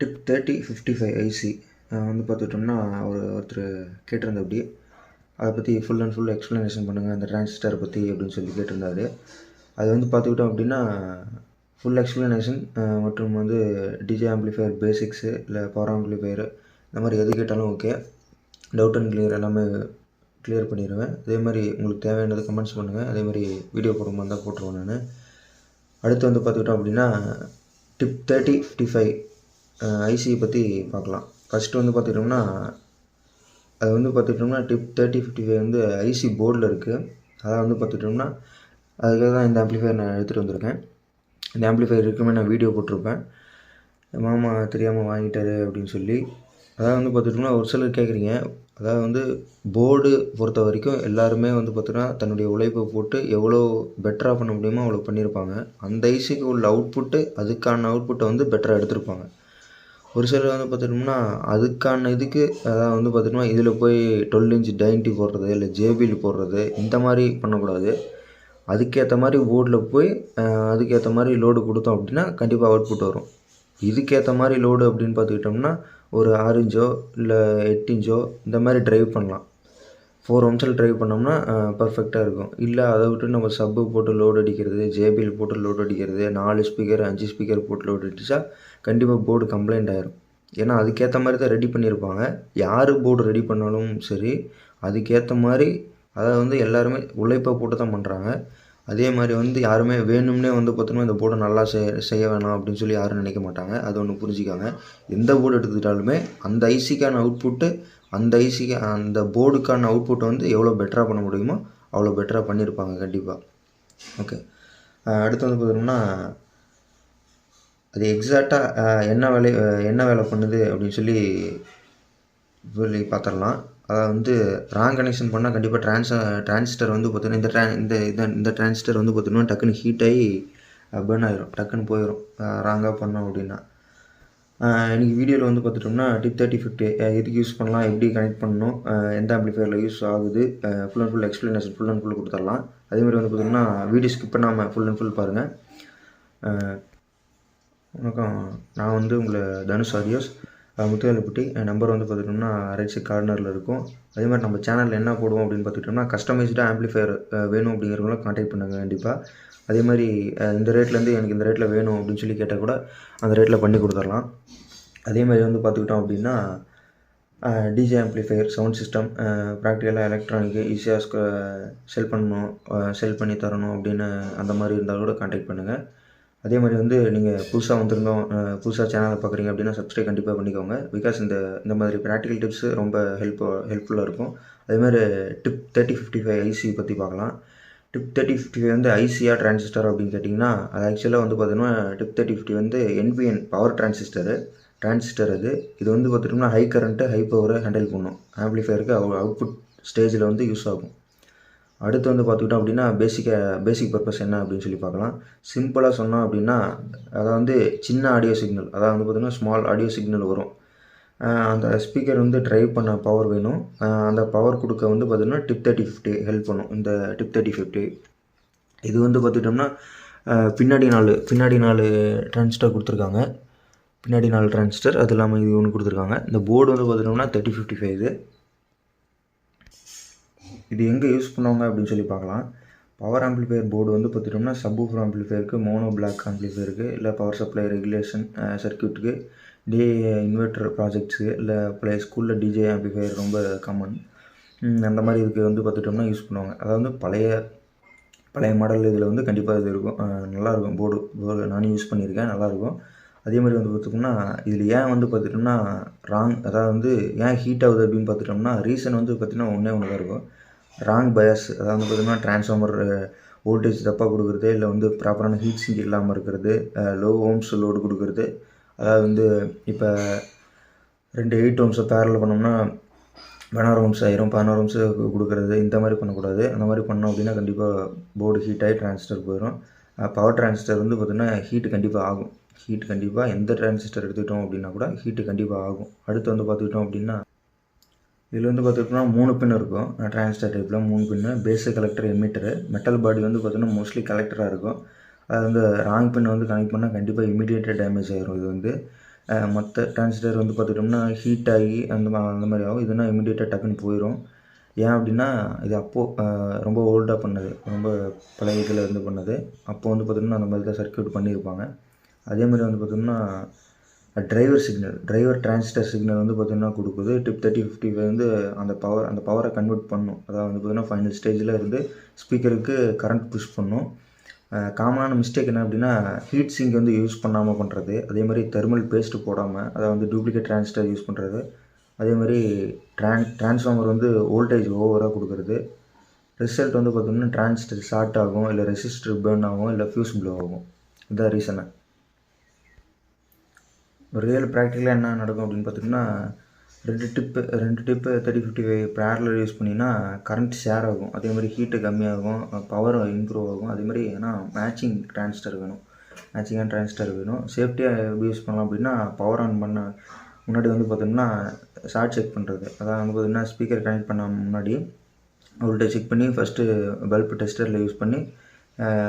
TIP thirty fifty five IC வந்து பார்த்துட்டோம்னா ஒரு ஒருத்தர் கேட்டிருந்த அப்படி அதை பற்றி ஃபுல் அண்ட் ஃபுல் எக்ஸ்ப்ளனேஷன் பண்ணுங்கள் அந்த டிரான்சிஸ்டரை பற்றி அப்படின்னு சொல்லி கேட்டிருந்தாரு. அது வந்து பார்த்துக்கிட்டோம் அப்படின்னா ஃபுல் எக்ஸ்ப்ளனேஷன் மற்றும் வந்து டிஜே ஆம்ப்ளிஃபையர் பேசிக்ஸு இல்லை பவர் ஆம்ப்ளிஃபையர் இந்த மாதிரி எது கேட்டாலும் ஓகே டவுட் அண்ட் கிளியர் எல்லாமே கிளியர் பண்ணிடுவேன். அதே மாதிரி உங்களுக்கு தேவையானது கமெண்ட்ஸ் பண்ணுங்கள் அதே மாதிரி வீடியோ போடுற இருந்தால் போட்டுருவேன் நான். அடுத்து வந்து பார்த்துக்கிட்டோம் அப்படின்னா டிப் தேர்ட்டி ஃபிஃப்டி ஃபைவ் ஐசியை பற்றி பார்க்கலாம். ஃபஸ்ட்டு வந்து பார்த்துக்கிட்டோம்னா அது வந்து பார்த்துக்கிட்டோம்னா டிப் தேர்ட்டி ஃபிஃப்டி ஃபைவ் வந்து ஐசி போர்டில் இருக்குது அதான் வந்து பார்த்துக்கிட்டோம்னா அதுக்காக தான் இந்த ஆம்ப்ளிஃபையர் நான் எடுத்துகிட்டு வந்திருக்கேன். இந்த ஆம்ப்ளிஃபையர் இருக்குமே நான் வீடியோ போட்டிருப்பேன். மாமா தெரியாமல் வாங்கிட்டாரு அப்படின்னு சொல்லி. அதாவது வந்து பார்த்துட்டோம்னா ஒரு சிலர் கேட்குறீங்க. அதாவது வந்து போர்டு பொறுத்த வரைக்கும் எல்லாருமே வந்து பார்த்தோன்னா தன்னுடைய உழைப்பை போட்டு எவ்வளோ பெட்டராக பண்ண முடியுமோ அவ்வளோ பண்ணியிருப்பாங்க. அந்த ஐசிக்கு உள்ள அவுட்புட்டு அதுக்கான அவுட்புட்டை வந்து பெட்டராக எடுத்திருப்பாங்க. ஒரு சிலர் வந்து பார்த்துட்டோம்னா அதுக்கான இதுக்கு அதாவது வந்து பார்த்துட்டோம்னா இதில் போய் டுவெல் இன்ச் டைன்ட்டி போடுறது இல்லை ஜேபிஎல் போடுறது இந்த மாதிரி பண்ணக்கூடாது. அதுக்கேற்ற மாதிரி போர்டில் போய் அதுக்கேற்ற மாதிரி லோடு கொடுத்தோம் அப்படின்னா கண்டிப்பாக அவுட்புட் வரும். இதுக்கேற்ற மாதிரி லோடு அப்படின்னு பார்த்துக்கிட்டோம்னா ஒரு ஆறு இன்ச்சோ இல்லை எட்டு இன்ச்சோ இந்த மாதிரி ட்ரைவ் பண்ணலாம். ஃபோர் ஓம்ஸில் ட்ரைவ் பண்ணோம்னா பர்ஃபெக்டாக இருக்கும். இல்லை அதை விட்டு நம்ம சப்பு போட்டு லோடு அடிக்கிறது ஜேபிஎல் போட்டு லோடு அடிக்கிறது நாலு ஸ்பீக்கர் அஞ்சு ஸ்பீக்கர் போட்டு லோடு அடித்தா கண்டிப்பாக போர்டு கம்ப்ளைண்ட் ஆயிரும். ஏன்னா அதுக்கேற்ற மாதிரி தான் ரெடி பண்ணியிருப்பாங்க யார் போர்டு ரெடி பண்ணாலும் சரி அதுக்கேற்ற மாதிரி அதாவது வந்து எல்லாருமே உழைப்பை போட்டு தான் பண்ணுறாங்க அதே மாதிரி வந்து யாருமே வேணும்னே வந்து பார்த்தோன்னா இந்த போர்டை நல்லா செய்ய செய்ய வேணாம் அப்படின்னு சொல்லி யாரும் நினைக்க மாட்டாங்க. அது ஒன்று புரிஞ்சுக்காங்க. எந்த போர்டு எடுத்துக்கிட்டாலுமே அந்த ஐசிக்கான அவுட்புட்டு அந்த ஐசிக்கு அந்த போர்டுக்கான அவுட்புட்டை வந்து எவ்வளோ பெட்டராக பண்ண முடியுமோ அவ்வளோ பெட்டராக பண்ணியிருப்பாங்க கண்டிப்பாக ஓகே அடுத்து வந்து பார்த்தோம்னா அது எக்ஸாக்டாக என்ன வேலை என்ன வேலை பண்ணுது அப்படின்னு சொல்லி சொல்லி பார்த்துடலாம் அதாவது வந்து ராங் கனெக்ஷன் பண்ணால் கண்டிப்பாக ட்ரான்ஸ் டிரான்சிஸ்டர் வந்து பார்த்தோன்னா இந்த ட்ரா இந்த இந்த இந்த டிரான்சிஸ்டர் வந்து பார்த்தோன்னா டக்குன்னு ஹீட் ஆகி பேர்ன் ஆகிரும் டக்குன்னு போயிடும் ராங்காக பண்ணோம் அப்படின்னா. இன்றைக்கி வீடியோவில் வந்து பார்த்துட்டோம்னா டிப் தேர்ட்டி ஃபிஃப்டி எதுக்கு யூஸ் பண்ணலாம் எப்படி கனெக்ட் பண்ணணும் எந்த ஆம்ப்ளிஃபையரில் யூஸ் ஆகுது full and full explanation full and full கொடுத்துடலாம். அதேமாதிரி வந்து பார்த்தோம்னா வீடியோ ஸ்கிப் பண்ணாமல் ஃபுல் அண்ட் ஃபுல் பாருங்கள் வணக்கம். நான் வந்து உங்களை தனுஷ் ஆரியோஸ் முத்துவேலுப்பட்டி என் நம்பர் வந்து பார்த்துட்டோம்னா ரைட் சைட் கார்னரில் இருக்கும். அதே மாதிரி நம்ம சேனலில் என்ன போடுவோம் அப்படின்னு பார்த்துட்டோம்னா கஸ்டமைஸ்டாக ஆம்ப்ளிஃபையர் வேணும் அப்படிங்கிறவங்களும் காண்டாக்ட் பண்ணுங்கள் கண்டிப்பாக அதே மாதிரி இந்த ரேட்லேருந்து எனக்கு இந்த ரேட்டில் வேணும் அப்படின்னு சொல்லி கேட்டால் கூட அந்த ரேட்டில் பண்ணி கொடுத்துடலாம். அதே மாதிரி வந்து பார்த்துக்கிட்டோம் அப்படின்னா டிஜே ஆம்ப்ளிஃபையர் சவுண்ட் சிஸ்டம் ப்ராக்டிக்கலாக எலக்ட்ரானிக்கு ஈஸியாக செல் பண்ணணும் செல் பண்ணி தரணும் அப்படின்னு அந்த மாதிரி இருந்தால் கூட காண்டாக்ட் பண்ணுங்கள் அதே மாதிரி வந்து நீங்கள் புதுசாக வந்திருந்தோம் புதுசாக சேனலை பார்க்குறீங்க அப்படின்னா சப்ஸ்கிரைப் கண்டிப்பாக பண்ணிக்கோங்க. பிகாஸ் இந்த இந்த மாதிரி ப்ராக்டிக்கல் டிப்ஸ் ரொம்ப ஹெல்ப் ஹெல்ப்ஃபுல்லாக இருக்கும். அதே மாதிரி TIP thirty fifty five IC பற்றி பார்க்கலாம் டிப் தேர்ட்டி ஃபிஃப்டி ஃபைவ் வந்து ஐசிஆர் டிரான்சிஸ்டர் அப்படின்னு கேட்டிங்கன்னா அது ஆக்சுவலாக வந்து பார்த்தீங்கன்னா டிப் தேர்ட்டி ஃபிஃப்டி வந்து என்பிஎன் பவர் டிரான்சிஸ்டரு டிரான்சிஸ்டர் அது. இது வந்து பார்த்துட்டோம்னா ஹை கரண்ட்டு ஹை பவரை ஹேண்டில் பண்ணும். ஆம்பிளிஃபயருக்கு அவுட் புட் ஸ்டேஜில் வந்து யூஸ் ஆகும். அடுத்து வந்து பார்த்துக்கிட்டோம் அப்படின்னா பேசிக்காக பேசிக் பர்பஸ் என்ன அப்படின்னு சொல்லி பார்க்கலாம். சிம்பிளாக சொன்னோம் அப்படின்னா அதாவது வந்து சின்ன ஆடியோ சிக்னல் அதாவது வந்து பார்த்திங்கன்னா ஸ்மால் ஆடியோ சிக்னல் வரும். அந்த ஸ்பீக்கர் வந்து ட்ரைவ் பண்ண பவர் வேணும். அந்த பவர் கொடுக்க வந்து பார்த்திங்கன்னா டிப் தேர்ட்டி ஃபிஃப்டி ஹெல்ப் பண்ணும். இந்த டிப் தேர்ட்டி ஃபிஃப்டி இது வந்து பார்த்துக்கிட்டோம்னா பின்னாடி நாலு பின்னாடி நாலு ட்ரான்ஸ்டர் கொடுத்துருக்காங்க. பின்னாடி நாலு டிரான்சிஸ்டர் அது இல்லாமல் இது ஒன்று கொடுத்துருக்காங்க. இந்த போர்டு வந்து பார்த்துட்டோம்னா தேர்ட்டி ஃபிஃப்டி ஃபைவ் இது. இது எங்கே யூஸ் பண்ணுவாங்க அப்படின்னு சொல்லி பார்க்கலாம். பவர் ஆம்ப்ளிஃபையர் போர்டு வந்து பார்த்துட்டோம்னா சப்வூஃபர் ஆம்ப்ளிஃபையருக்கு மோனோ பிளாக் ஆம்ப்ளிஃபையருக்கு இல்லை பவர் சப்ளை ரெகுலேஷன் சர்க்கியூட்டுக்கு டே இன்வெர்டர் ப்ராஜெக்ட்ஸுக்கு இல்லை பழைய ஸ்கூலில் டிஜே ஆம்ப்ளிஃபையர் ரொம்ப காமன் அந்த மாதிரி இதுக்கு வந்து பார்த்துட்டோம்னா யூஸ் பண்ணுவாங்க. அதாவது பழைய பழைய மாடல் இதில் வந்து கண்டிப்பாக இது இருக்கும். நல்லாயிருக்கும் போர்டு போர்டு நானும் யூஸ் பண்ணியிருக்கேன். நல்லாயிருக்கும் அதே மாதிரி வந்து பார்த்துட்டோம்னா இதில் ஏன் வந்து பார்த்துட்டோம்னா ராங் அதாவது வந்து ஏன் ஹீட் ஆகுது அப்படின்னு பார்த்துட்டோம்னா ரீசன் வந்து பார்த்திங்கன்னா ஒன்றே ஒன்று தான் இருக்கும். ராங் பயஸ் அதாவது பார்த்திங்கன்னா டிரான்ஸ்ஃபார்மர் வோல்டேஜ் தப்பாக கொடுக்குறது இல்லை வந்து ப்ராப்பரான ஹீட் சிங்க் இல்லாமல் இருக்கிறது லோ ஓம்ஸ் லோடு கொடுக்குறது. அதாவது வந்து இப்போ ரெண்டு எயிட் ஓம்ஸை பேரல் பண்ணோம்னா பதினாறு ஓம்ஸ் ஆயிரும் பதினாறு ஓம்ஸு கொடுக்குறது இந்த மாதிரி பண்ணக்கூடாது. அந்த மாதிரி பண்ணோம் அப்படின்னா கண்டிப்பாக போர்டு ஹீட் ஆகி டிரான்சிஸ்டர் போயிடும் பவர் டிரான்சிஸ்டர் வந்து பார்த்திங்கன்னா ஹீட்டு கண்டிப்பாக ஆகும். ஹீட் கண்டிப்பாக எந்த டிரான்சிஸ்டர் எடுத்துக்கிட்டோம் அப்படின்னா கூட ஹீட்டு கண்டிப்பாக ஆகும். அடுத்து வந்து பார்த்துக்கிட்டோம் அப்படின்னா இதில் வந்து பார்த்துக்கிட்டோம்னா மூணு பின் இருக்கும். டிரான்ஸ்டர் டைப்பில் மூணு pin. Base collector emitter metal body வந்து பார்த்தோன்னா மோஸ்ட்லி கலெக்டராக இருக்கும். அது வந்து ராங் பின் வந்து கனெக்ட் பண்ணால் கண்டிப்பாக இமீடியட்டாக டேமேஜ் ஆகிரும் இது வந்து. மற்ற டிரான்ஸ்டர் வந்து பார்த்துட்டோம்னா ஹீட் ஆகி அந்த அந்த மாதிரி ஆகும். இதுனா இமிடியேட்டாக டக்குன்னு போயிடும் ஏன் அப்படின்னா இது அப்போது ரொம்ப ஓல்டாக பண்ணது. ரொம்ப பழைய இதில் இருந்து பண்ணது. அப்போது வந்து பார்த்தோம்னா அந்த மாதிரி தான் சர்க்யூட் பண்ணியிருப்பாங்க. அதே மாதிரி வந்து பார்த்தோம்னா driver signal driver transistor signal வந்து பார்த்தீங்கன்னா கொடுக்குது. டிப் தேர்ட்டி ஃபிஃப்டி வந்து அந்த பவர் அந்த பவரை கன்வெர்ட் பண்ணும். அதாவது வந்து பார்த்தீங்கன்னா ஃபைனல் ஸ்டேஜில் இருந்து ஸ்பீக்கருக்கு கரண்ட் புஷ் பண்ணும். காமனான மிஸ்டேக் என்ன அப்படின்னா ஹீட் சிங்க் வந்து யூஸ் பண்ணாமல் பண்ணுறது அதே மாதிரி தெர்மல் பேஸ்ட்டு போடாமல் அதை வந்து டூப்ளிகேட் டிரான்சிஸ்டர் யூஸ் பண்ணுறது அதே மாதிரி ட்ரான் ட்ரான்ஸ்ஃபார்மர் வந்து வோல்டேஜ் ஓவராக கொடுக்குறது. ரிசல்ட் வந்து பார்த்தோம்னா டிரான்சிஸ்டர் ஷார்ட் ஆகும் இல்லை ரெசிஸ்டர் பேர்ன் ஆகும் இல்லை ஃபியூஸ் ப்ளோ ஆகும். இதுதான் ரீசனை ரியல் ப்ராக்டிக்கலாக என்ன நடக்கும் அப்படின்னு பார்த்தோம்னா ரெண்டு டிப்பு ரெண்டு TIP thirty fifty five parallel use பண்ணிங்கன்னா கரண்ட் ஷேர் ஆகும். அதே மாதிரி ஹீட்டு கம்மியாகும் பவர் இம்ப்ரூவ் ஆகும். அதே மாதிரி ஏன்னா மேட்சிங் டிரான்சிஸ்டர் வேணும். மேட்சிங்கான டிரான்சிஸ்டர் வேணும். சேஃப்டியாக எப்படி யூஸ் பண்ணலாம் அப்படின்னா பவர் ஆன் பண்ண முன்னாடி வந்து பார்த்தோம்னா ஷார்ட் செக் பண்ணுறது அதான் வந்து பார்த்தீங்கன்னா ஸ்பீக்கர் கனெக்ட் பண்ண முன்னாடி அவர்கிட்ட செக் பண்ணி ஃபஸ்ட்டு பல்ப் டெஸ்டரில் யூஸ் பண்ணி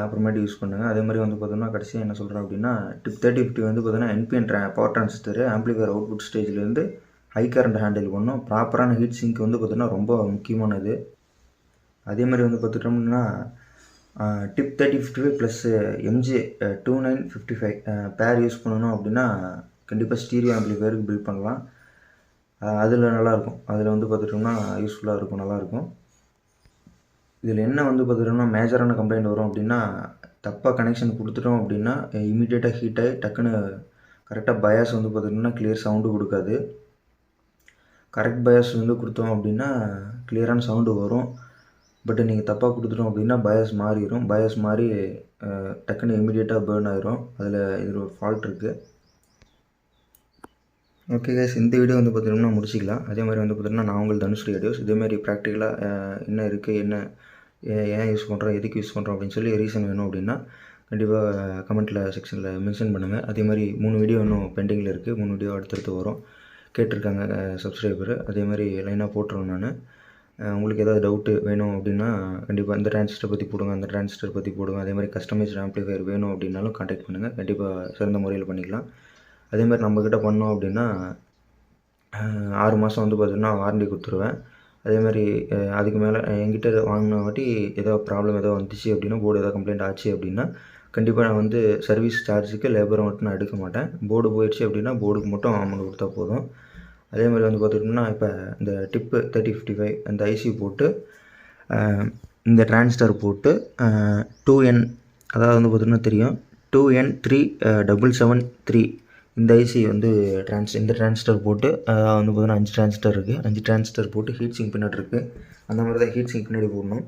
அப்புறமேட்டு யூஸ் பண்ணுங்கள் அதே மாதிரி வந்து பார்த்தோம்னா கடைசியாக என்ன சொல்கிறேன் அப்படின்னா டிப் தேர்ட்டி ஃபிஃப்டி வந்து பார்த்தீங்கன்னா என்பிஎன் ட்ரா பவர் டிரான்சிஸ்டர் ஆம்பிளிஃபயர் அவுட்புட் ஸ்டேஜ்லேருந்து ஹை கரண்ட் ஹேண்டில் பண்ணும். ப்ராப்பரான ஹீட் சிங்க் வந்து பார்த்தோன்னா ரொம்ப முக்கியமானது. அதே மாதிரி வந்து பார்த்துட்டோம்னா TIP thirty fifty five plus MJ two nine fifty five pair use பண்ணணும் அப்படின்னா கண்டிப்பாக ஸ்டீரியோ ஆம்பிளிஃபயருக்கு பில்ட் பண்ணலாம். அதில் நல்லாயிருக்கும் அதில் வந்து பார்த்துட்டோம்னா யூஸ்ஃபுல்லாக இருக்கும் நல்லாயிருக்கும் இதில் என்ன வந்து பார்த்துட்டோம்னா மேஜரான கம்ப்ளைண்ட் வரும் அப்படின்னா தப்பாக கனெக்ஷன் கொடுத்துட்டோம் அப்படின்னா இமீடியட்டாக ஹீட் ஆகி டக்குன்னு கரெக்டாக பயாஸ் வந்து பார்த்துட்டோம்னா கிளியர் சவுண்டு கொடுக்காது. கரெக்ட் பயாஸ் வந்து கொடுத்தோம் அப்படின்னா கிளியரான சவுண்டு வரும். பட் நீங்கள் தப்பாக கொடுத்துட்டோம் அப்படின்னா பயாஸ் மாறிடும் பயாஸ் மாறி டக்குன்னு இமீடியட்டாக பேர்ன் ஆயிரும். அதில் இதில் ஒரு ஃபால்ட் இருக்குது ஓகே கேஸ் இந்த வீடியோ வந்து பார்த்தீங்கன்னா முடிச்சிக்கலாம். அதே மாதிரி வந்து பார்த்தீங்கன்னா நான் உங்கள் தனுஷ் வீடியோஸ் இதேமாதிரி ப்ராக்டிக்கலாக என்ன இருக்குது என்ன ஏன் யூஸ் பண்ணுறோம் எதுக்கு யூஸ் பண்ணுறோம் அப்படின்னு சொல்லி ரீசன் வேணும் அப்படின்னா கண்டிப்பாக கமெண்ட்டில் செக்ஷனில் மென்ஷன் பண்ணுங்கள் அதே மாதிரி மூணு வீடியோ இன்னும் பெண்டிங்கில் இருக்குது மூணு வீடியோ அடுத்தடுத்து வரும். கேட்டிருக்காங்க சப்ஸ்கிரைபர் அதே மாதிரி லைனாக போட்டுருவேன் நான். உங்களுக்கு ஏதாவது டவுட்டு வேணும் அப்படின்னா கண்டிப்பாக இந்த டிரான்சிஸ்டர் பற்றி போடுங்க அந்த டிரான்சிஸ்டர் பற்றி போடுங்க. அதே மாதிரி கஸ்டமைஸ்ட் ஆம்ப்ளிஃபையர் வேணும் அப்படின்னாலும் காண்டாக்ட் பண்ணுங்கள் கண்டிப்பாக சிறந்த முறையில் பண்ணிக்கலாம். அதேமாதிரி நம்மக்கிட்ட பண்ணோம் அப்படின்னா ஆறு மாதம் வந்து பார்த்திங்கன்னா வாரண்டி கொடுத்துருவேன். அதே மாதிரி அதுக்கு மேலே என்கிட்ட வாங்கின வாட்டி ஏதோ ப்ராப்ளம் ஏதோ வந்துச்சு அப்படின்னா போர்டு ஏதோ கம்ப்ளைண்ட் ஆச்சு அப்படின்னா கண்டிப்பாக நான் வந்து சர்வீஸ் சார்ஜுக்கு லேபரை மட்டும் நான் எடுக்க மாட்டேன். போர்டு போயிடுச்சு அப்படின்னா போர்டுக்கு மட்டும் அமௌண்ட் கொடுத்தா போதும். அதே மாதிரி வந்து பார்த்துக்கிட்டோம்னா இப்போ இந்த டிப்பு தேர்ட்டி ஃபிஃப்டி ஃபைவ் அந்த ஐசி போட்டு இந்த டிரான்ஸ்டர் போட்டு டூ என் அதாவது வந்து பார்த்திங்கன்னா தெரியும். Two N three double seven three இந்த ஐசி வந்து ட்ரான்ஸ் இந்த டிரான்ஸ்டர் போட்டு வந்து பார்த்தீங்கன்னா அஞ்சு டிரான்ஸ்டர் இருக்குது அஞ்சு டிரான்ஸ்டர் போட்டு ஹீட் சிங்க் பின்னாடி இருக்குது அந்த மாதிரி தான் ஹீட் சிங்க் பின்னாடி போடணும்.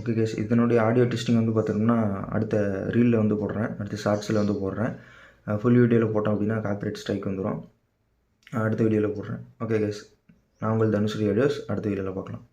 ஓகே கேஸ் இதனுடைய ஆடியோ டெஸ்டிங் வந்து பார்த்தோம்னா அடுத்த ரீலில் வந்து போடுறேன். அடுத்த ஷார்ட்ஸில் வந்து போடுறேன். ஃபுல் வீடியோவில் போட்டோம் அப்படின்னா காப்பிரைட் ஸ்ட்ரைக் வந்துடும் அடுத்த வீடியோவில் போடுறேன். ஓகே கேஸ் நான் உங்கள் தனுஸ்ரீ ஆடியோஸ் அடுத்த வீடியோவில் பார்க்கலாம்.